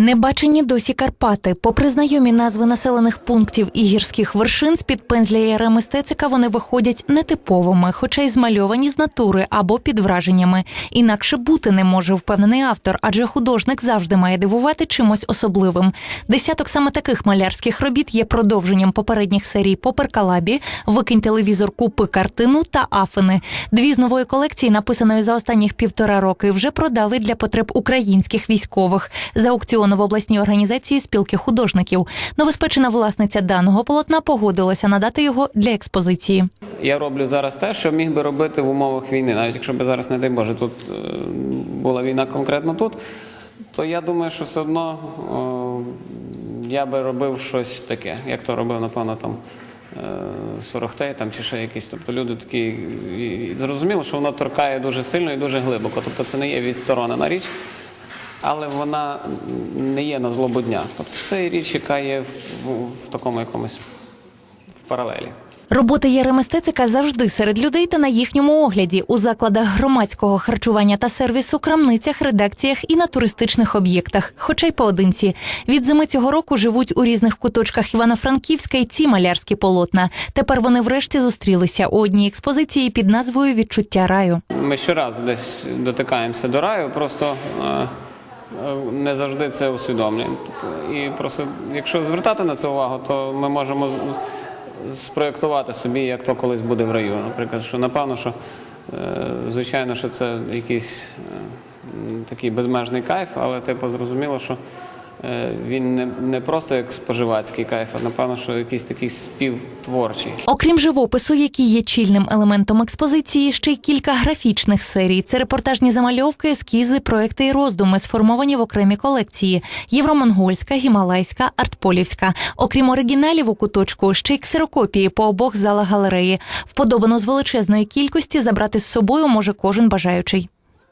Небачені досі Карпати. Попри знайомі назви населених пунктів і гірських вершин, з-під пензля Єрема Мистецика вони виходять нетиповими, хоча й змальовані з натури або під враженнями. Інакше бути не може, впевнений автор, адже художник завжди має дивувати чимось особливим. Десяток саме таких малярських робіт є продовженням попередніх серій Поперкалабі, Викинь телевізор, купи картину та Афини. Дві з нової колекції, написаної за останніх півтора роки, вже продали для потреб українських військових за аукціону в обласній організації спілки художників. Новоспечена власниця даного полотна погодилася надати його для експозиції. Я роблю зараз те, що міг би робити в умовах війни, навіть якщо б зараз, не дай Боже, тут е, була війна конкретно тут, то я думаю, що все одно е, я би робив щось таке, як то робив, напевно, там. е, Сорохтей там чи ще якісь, тобто люди такі і- і зрозуміло, що воно торкає дуже сильно і дуже глибоко. Тобто це не є відсторонена річ, але вона не є на злобу дня. Тобто це річ, яка є в, в, в такому якомусь в паралелі. Робота Єреместецика завжди серед людей та на їхньому огляді у закладах громадського харчування та сервісу, крамницях, редакціях і на туристичних об'єктах, хоча й поодинці. Від зими цього року живуть у різних куточках Івано-Франківська й ці малярські полотна. Тепер вони врешті зустрілися у одній експозиції під назвою Відчуття раю. Ми щоразу десь дотикаємося до раю, просто е, не завжди це усвідомлюємо. Тобто, І просто, якщо звертати на це увагу, то ми можемо спроєктувати собі, як то колись буде в раю. Наприклад, що напевно, що е, звичайно, що це якийсь е, такий безмежний кайф, але типу зрозуміло, що е, він не, не просто як споживацький кайф, а напевно, що якийсь такий співтворчий. Окрім живопису, який є чільним елементом експозиції, ще й кілька графічних серій. Це репортажні замальовки, ескізи, проекти і роздуми, сформовані в окремі колекції: євромонгольська, гімалайська, артполівська. Окрім оригіналів у куточку, ще й ксерокопії по обох залах галереї. Вподобано з величезної кількості забрати з собою може кожен бажаючий.